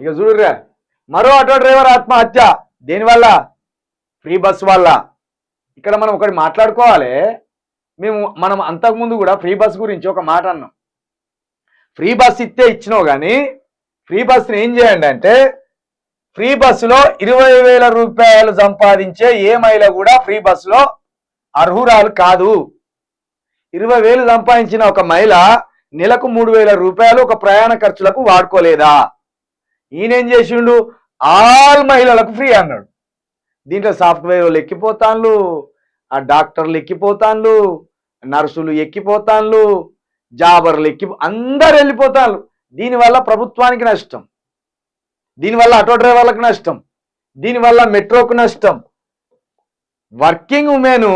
ఇక చూడుర్రా. మరో auto driver ఆత్మహత్య. దేనివల్ల ఫ్రీ బస్ వల్ల. ఇక్కడ మనం ఒకటి మాట్లాడుకోవాలి. మేము మనం అంతకుముందు కూడా ఫ్రీ బస్ గురించి ఒక మాట అన్నాం. ఫ్రీ బస్ ఇస్తే ఇచ్చినావు కానీ ఫ్రీ బస్ని ఏం చేయండి అంటే ఫ్రీ బస్సులో ఇరవై వేల రూపాయలు సంపాదించే ఏ మహిళ కూడా ఫ్రీ బస్సులో అర్హురాలు కాదు. ఇరవై వేలు సంపాదించిన ఒక మహిళ నెలకు మూడు వేల రూపాయలు ఒక ప్రయాణ ఖర్చులకు వాడుకోలేదా? ఈయనేం చేసిండు? ఆల్ మహిళలకు ఫ్రీ అన్నాడు. దీంట్లో సాఫ్ట్వేర్ వాళ్ళు ఎక్కిపోతాన్లు ఆ డాక్టర్లు ఎక్కిపోతాన్లు నర్సులు ఎక్కిపోతాన్లు జాబర్లు ఎక్కి అందరు వెళ్ళిపోతాన్లు. దీనివల్ల ప్రభుత్వానికి నష్టం. దీనివల్ల ఆటో డ్రైవర్లకు నష్టం. దీనివల్ల మెట్రోకు నష్టం. వర్కింగ్ ఉమెన్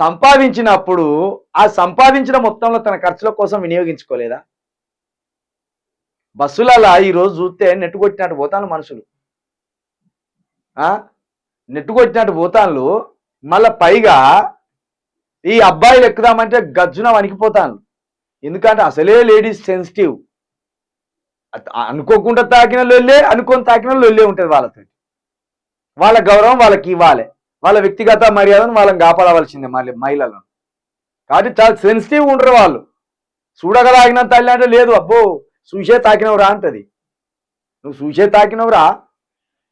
సంపాదించినప్పుడు ఆ సంపాదించిన మొత్తంలో తన ఖర్చుల కోసం వినియోగించుకోలేదా? బస్సులలో ఈరోజు చూస్తే నెట్టుకొచ్చినట్టు పోతాను మనుషులు. ఆ? పోతాను మళ్ళా పైగా ఈ అబ్బాయిలు ఎక్కుదామంటే గజ్జున వణికిపోతాను ఎందుకంటే అసలే లేడీస్ సెన్సిటివ్. అనుకోకుండా తాకిన లొల్లే అనుకొని తాకిన లొల్లే ఉంటుంది వాళ్ళతో వాళ్ళ గౌరవం వాళ్ళకి ఇవ్వాలి. వాళ్ళ వ్యక్తిగత మర్యాదను వాళ్ళని కాపాడవలసిందే మళ్ళీ మహిళలను. కాబట్టి చాలా సెన్సిటివ్ ఉండరు వాళ్ళు. చూడగలాగిన తల్లి అంటే లేదు అబ్బో చూసే తాకినవురా అంటది. నువ్వు చూసే తాకినవురా?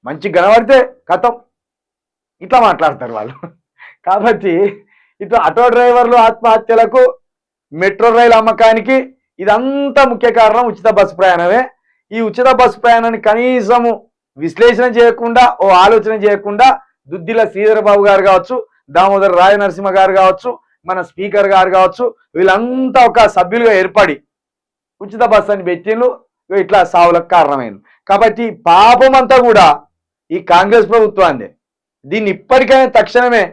మంచి గనబడితే కథం ఇట్లా మాట్లాడతారు వాళ్ళు. కాబట్టి ఇటు ఆటో డ్రైవర్లు ఆత్మహత్యలకు మెట్రో రైలు అమ్మకానికి ఇదంతా ముఖ్య కారణం ఉచిత బస్సు ప్రయాణమే. ఈ ఉచిత బస్సు ప్రయాణాన్ని కనీసము విశ్లేషణ చేయకుండా ఓ ఆలోచన చేయకుండా దుద్దిల శ్రీధరబాబు గారు కావచ్చు దామోదర్ రాయ నరసింహ గారు కావచ్చు మన స్పీకర్ గారు కావచ్చు వీళ్ళంతా ఒక సభ్యులుగా ఏర్పడి ఉచిత బస్సు అని పెట్టిండ్రు. ఇట్లా సావులకు కారణమైంది కాబట్టి పాపం అంతా కూడా ఈ కాంగ్రెస్ ప్రభుత్వాన్ని దీన్ని ఇప్పటికైనా తక్షణమే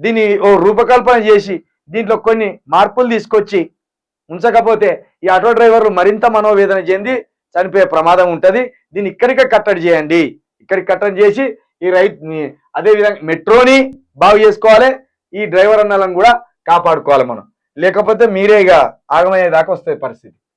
దీన్ని ఓ రూపకల్పన చేసి దీంట్లో కొన్ని మార్పులు తీసుకొచ్చి ఉంచకపోతే ఈ ఆటో డ్రైవర్లు మరింత మనోవేదన చెంది చనిపోయే ప్రమాదం ఉంటుంది. దీన్ని ఇక్కడికే కట్టడి చేయండి. ఇక్కడికి కట్టడి చేసి ఈ రైట్ అదేవిధంగా మెట్రోని బాగు చేసుకోవాలి. ఈ డ్రైవర్ అన్నలను కూడా కాపాడుకోవాలి మనం. లేకపోతే మీరే ఇక ఆగమయ్యేదాకా వస్తుంది పరిస్థితి.